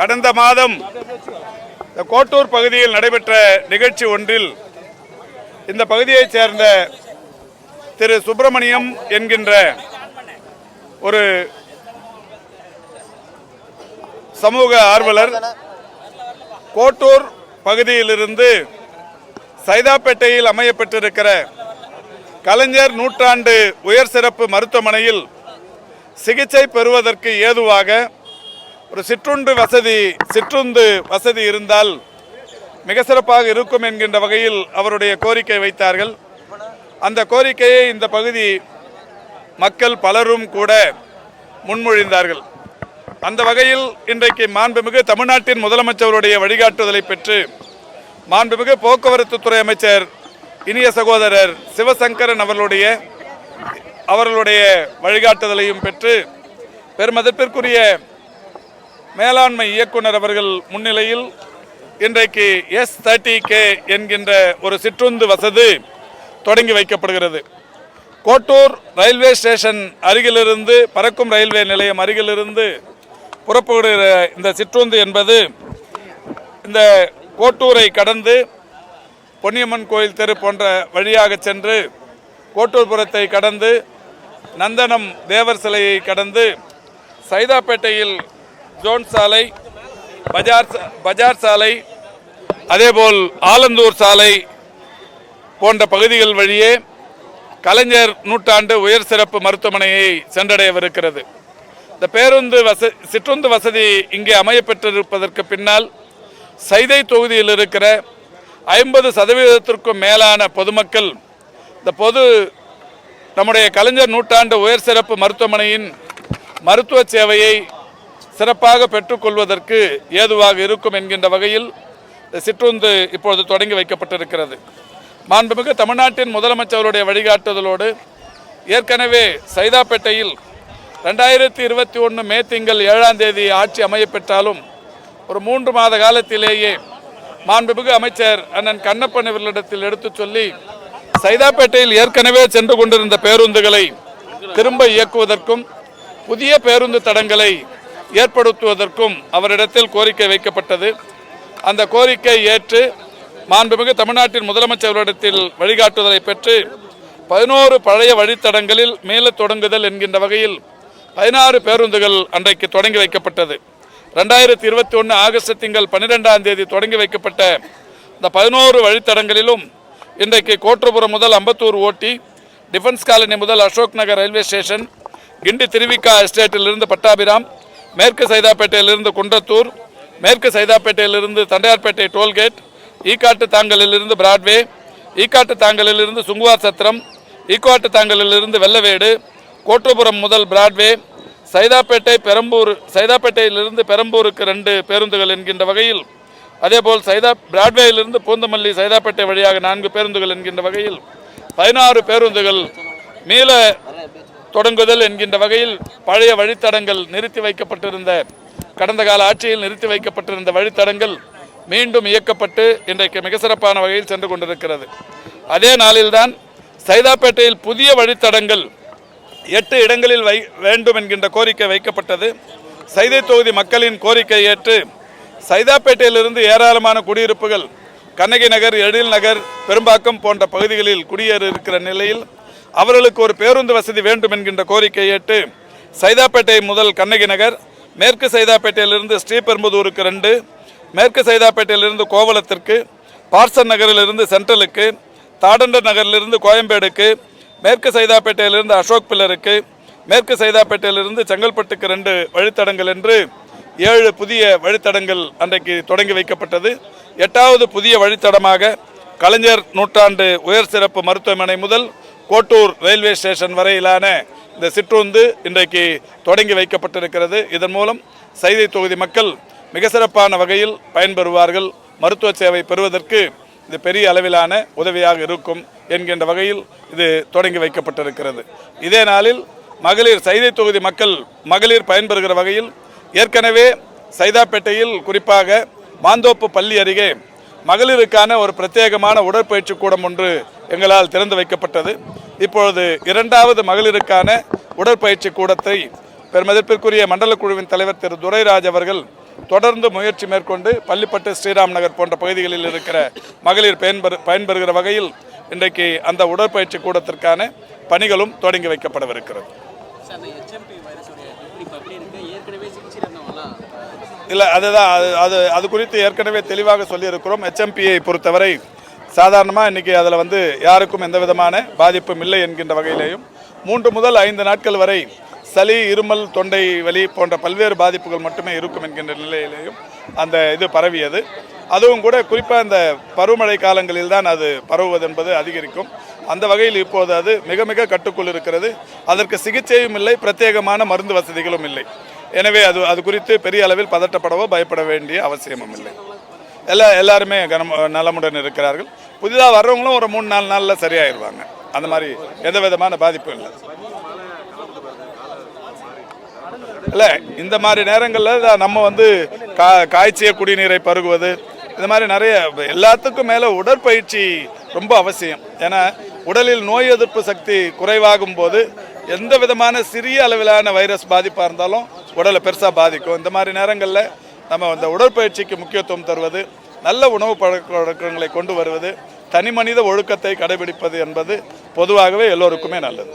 கடந்த மாதம் கோட்டூர் பகுதியில் நடைபெற்ற நிகழ்ச்சி ஒன்றில் இந்த பகுதியைச் சேர்ந்த திரு சுப்பிரமணியம் என்கின்ற ஒரு சமூக ஆர்வலர் கோட்டூர் பகுதியிலிருந்து சைதாப்பேட்டையில் அமையப்பட்டிருக்கிற கலைஞர் நூற்றாண்டு உயர் சிறப்பு மருத்துவமனையில் சிகிச்சை பெறுவதற்கு ஏதுவாக ஒரு சிற்றுண்டு வசதி சிற்றுந்து வசதி இருந்தால் மிக சிறப்பாக இருக்கும் என்கின்ற வகையில் அவருடைய கோரிக்கை வைத்தார்கள். அந்த கோரிக்கையை இந்த பகுதி மக்கள் பலரும் கூட முன்மொழிந்தார்கள். அந்த வகையில் இன்றைக்கு மாண்புமிகு தமிழ்நாட்டின் முதலமைச்சருடைய வழிகாட்டுதலை பெற்று மாண்புமிகு போக்குவரத்துத்துறை அமைச்சர் இனிய சகோதரர் சிவசங்கரன் அவர்களுடைய அவர்களுடைய வழிகாட்டுதலையும் பெற்று பெருமதிப்பிற்குரிய மேலாண்மை இயக்குனர் அவர்கள் முன்னிலையில் இன்றைக்கு எஸ் தேர்ட்டி கே என்கின்ற ஒரு சிற்றுந்து வசதி தொடங்கி வைக்கப்படுகிறது. கோட்டூர் ரயில்வே ஸ்டேஷன் அருகிலிருந்து பறக்கும் ரயில்வே நிலையம் அருகிலிருந்து புறப்படுகிற இந்த சிற்றுந்து என்பது இந்த கோட்டூரை கடந்து பொன்னியம்மன் கோயில் தெரு போன்ற வழியாக சென்று கோட்டூர்புரத்தை கடந்து நந்தனம் தேவர் சிலையை கடந்து சைதாப்பேட்டையில் ஜோன் சாலை பஜார் சா- பஜார் சாலை அதேபோல் ஆலந்தூர் சாலை போன்ற பகுதிகள் வழியே கலைஞர் நூற்றாண்டு உயர் சிறப்பு மருத்துவமனையை சென்றடையவிருக்கிறது. இந்த பேருந்து வச சிற்றுந்து வசதி இங்கே அமையப்பெற்றிருப்பதற்கு பின்னால் சைதை தொகுதியில் இருக்கிற ஐம்பது சதவீதத்திற்கும் மேலான பொதுமக்கள் இந்த பொது நம்முடைய கலைஞர் நூற்றாண்டு உயர் சிறப்பு மருத்துவமனையின் மருத்துவ சேவையை சிறப்பாக பெற்றுக்கொள்வதற்கு ஏதுவாக இருக்கும் என்கின்ற வகையில் சிற்றுந்து இப்பொழுது தொடங்கி வைக்கப்பட்டிருக்கிறது. மாண்புமிகு தமிழ்நாட்டின் முதலமைச்சருடைய வழிகாட்டுதலோடு ஏற்கனவே சைதாப்பேட்டையில் ரெண்டாயிரத்தி இருபத்தி ஒன்று மே திங்கள் ஏழாம் தேதி ஆட்சி அமையப்பெற்றாலும் ஒரு மூன்று மாத காலத்திலேயே மாண்புமிகு அமைச்சர் அண்ணன் கண்ணப்பன் இவர்களிடத்தில் எடுத்துச் சொல்லி சைதாப்பேட்டையில் ஏற்கனவே சென்று கொண்டிருந்த பேருந்துகளை திரும்ப இயக்குவதற்கும் புதிய பேருந்து தடங்களை ஏற்படுத்துவதற்கும் அவரிடத்தில் கோரிக்கை வைக்கப்பட்டது. அந்த கோரிக்கை ஏற்று மாண்புமிகு தமிழ்நாட்டின் முதலமைச்சர்களிடத்தில் வழிகாட்டுதலை பெற்று பதினோரு பழைய வழித்தடங்களில் மேல தொடங்குதல் என்கின்ற வகையில் பதினாறு பேருந்துகள் அன்றைக்கு தொடங்கி வைக்கப்பட்டது. ரெண்டாயிரத்தி இருபத்தி ஒன்று ஆகஸ்ட் திங்கள் பன்னிரெண்டாம் தேதி தொடங்கி வைக்கப்பட்ட இந்த பதினோரு வழித்தடங்களிலும் இன்றைக்கு கோட்டபுரம் முதல் அம்பத்தூர் ஓட்டி டிஃபென்ஸ் காலனி முதல் அசோக் நகர் ரயில்வே ஸ்டேஷன் கிண்டி திருவிக்கா எஸ்டேட்டிலிருந்து பட்டாபிராம் மேற்கு சைதாப்பேட்டையிலிருந்து குன்றத்தூர் மேற்கு சைதாப்பேட்டையிலிருந்து தண்டையார்பேட்டை டோல்கேட் ஈக்காட்டு தாங்கலிலிருந்து பிராட்வே ஈக்காட்டு தாங்கலிலிருந்து சுங்குவார் சத்திரம் ஈக்காட்டு தாங்கலிலிருந்து வெள்ளவேடு கோட்டுபுரம் முதல் பிராட்வே சைதாப்பேட்டை பெரம்பூர் சைதாப்பேட்டையிலிருந்து பெரம்பூருக்கு ரெண்டு பேருந்துகள் என்கின்ற வகையில் அதேபோல் சைதா பிராட்வேயிலிருந்து பூந்தமல்லி சைதாப்பேட்டை வழியாக நான்கு பேருந்துகள் என்கின்ற வகையில் பதினாறு பேருந்துகள் மீள தொடங்குதல் என்கின்ற வகையில் பழைய வழித்தடங்கள் நிறுத்தி வைக்கப்பட்டிருந்த கடந்த கால ஆட்சியில் நிறுத்தி வைக்கப்பட்டிருந்த வழித்தடங்கள் மீண்டும் இயக்கப்பட்டு இன்றைக்கு மிக சிறப்பான வகையில் சென்று கொண்டிருக்கிறது. அதே நாளில்தான் சைதாப்பேட்டையில் புதிய வழித்தடங்கள் எட்டு இடங்களில் வை வேண்டும் என்கின்ற கோரிக்கை வைக்கப்பட்டது. சைதை தொகுதி மக்களின் கோரிக்கை ஏற்று சைதாப்பேட்டையிலிருந்து ஏராளமான குடியிருப்புகள் கண்ணகி நகர் எழில் நகர் பெரும்பாக்கம் போன்ற பகுதிகளில் குடியேறி இருக்கிற நிலையில் அவர்களுக்கு ஒரு பேருந்து வசதி வேண்டும் என்கின்ற கோரிக்கை ஏற்று சைதாப்பேட்டை முதல் கண்ணகி நகர் மேற்கு சைதாப்பேட்டையிலிருந்து ஸ்ரீபெரும்புதூருக்கு ரெண்டு மேற்கு சைதாப்பேட்டையிலிருந்து கோவளத்திற்கு பார்சன் நகரிலிருந்து சென்ட்ரலுக்கு தாடண்டர் நகரிலிருந்து கோயம்பேடுக்கு மேற்கு சைதாப்பேட்டையிலிருந்து அசோக் பில்லருக்கு மேற்கு சைதாப்பேட்டையிலிருந்து செங்கல்பட்டுக்கு ரெண்டு வழித்தடங்கள் என்று ஏழு புதிய வழித்தடங்கள் அன்றைக்கு தொடங்கி வைக்கப்பட்டது. எட்டாவது புதிய வழித்தடமாக கலைஞர் நூற்றாண்டு உயர் சிறப்பு மருத்துவமனை முதல் கோட்டூர் ரயில்வே ஸ்டேஷன் வரையிலான இந்த சிற்றுந்து இன்றைக்கு தொடங்கி வைக்கப்பட்டிருக்கிறது. இதன் மூலம் சைதை தொகுதி மக்கள் மிக சிறப்பான வகையில் பயன்பெறுவார்கள். மருத்துவ சேவை பெறுவதற்கு இது பெரிய அளவிலான உதவியாக இருக்கும் என்கின்ற வகையில் இது தொடங்கி வைக்கப்பட்டிருக்கிறது. இதே நாளில் மகளிர் சைதை தொகுதி மக்கள் மகளிர் பயன்பெறுகிற வகையில் ஏற்கனவே சைதாப்பேட்டையில் குறிப்பாக மாந்தோப்பு பள்ளி அருகே மகளிருக்கான ஒரு பிரத்யேகமான உடற்பயிற்சி கூடம் ஒன்று எங்களால் திறந்து வைக்கப்பட்டது. இப்பொழுது இரண்டாவது மகளிருக்கான உடற்பயிற்சி கூடத்தை பெருமதிப்பிற்குரிய மண்டல குழுவின் தலைவர் திரு துரைராஜ் அவர்கள் தொடர்ந்து முயற்சி மேற்கொண்டு பள்ளிப்பட்டு ஸ்ரீராம் நகர் போன்ற பகுதிகளில் இருக்கிற மகளிர் பயன்பெறு பயன்பெறுகிற வகையில் இன்றைக்கு அந்த உடற்பயிற்சி கூடத்திற்கான பணிகளும் தொடங்கி வைக்கப்படவிருக்கிறது. இல்லை அதுதான் அது அது அது குறித்து ஏற்கனவே தெளிவாக சொல்லியிருக்கிறோம். ஹெச்எம்பியை பொறுத்தவரை சாதாரணமாக இன்றைக்கி அதில் வந்து யாருக்கும் எந்த விதமான பாதிப்பும் இல்லை என்கின்ற வகையிலேயும் மூன்று முதல் ஐந்து நாட்கள் வரை சளி இருமல் தொண்டை வலி போன்ற பல்வேறு பாதிப்புகள் மட்டுமே இருக்கும் என்கின்ற நிலையிலேயும் அந்த இது பரவியது. அதுவும் கூட குறிப்பாக இந்த பருவமழை காலங்களில் தான் அது பரவுவது என்பது அதிகரிக்கும். அந்த வகையில் இப்போது அது மிக மிக கட்டுக்குள் இருக்கிறது. அதற்கு சிகிச்சையும் இல்லை பிரத்யேகமான மருந்து வசதிகளும் இல்லை. எனவே அது அது குறித்து பெரிய அளவில் பதட்டப்படவோ பயப்பட வேண்டிய அவசியமும் இல்லை. எல்லா எல்லாருமே கனம் நலமுடன் இருக்கிறார்கள். புதிதாக வர்றவங்களும் ஒரு மூணு நாலு நாளில் சரியாயிருவாங்க. அந்த மாதிரி எந்த விதமான பாதிப்பும் இல்லை. இல்லை இந்த மாதிரி நேரங்களில் தான் நம்ம வந்து கா காய்ச்சிய குடிநீரை பருகுவது இந்த மாதிரி நிறைய எல்லாத்துக்கும் மேலே உடற்பயிற்சி ரொம்ப அவசியம். ஏன்னா உடலில் நோய் எதிர்ப்பு சக்தி குறைவாகும் போது எந்த விதமான சிறிய அளவிலான வைரஸ் பாதிப்பாக இருந்தாலும் உடலை பெருசாக பாதிக்கும். இந்த மாதிரி நேரங்களில் நம்ம அந்த உடற்பயிற்சிக்கு முக்கியத்துவம் தருவது நல்ல உணவு பழக்க வழக்கங்களை கொண்டு வருவது தனி மனித ஒழுக்கத்தை கடைபிடிப்பது என்பது பொதுவாகவே எல்லோருக்குமே நல்லது.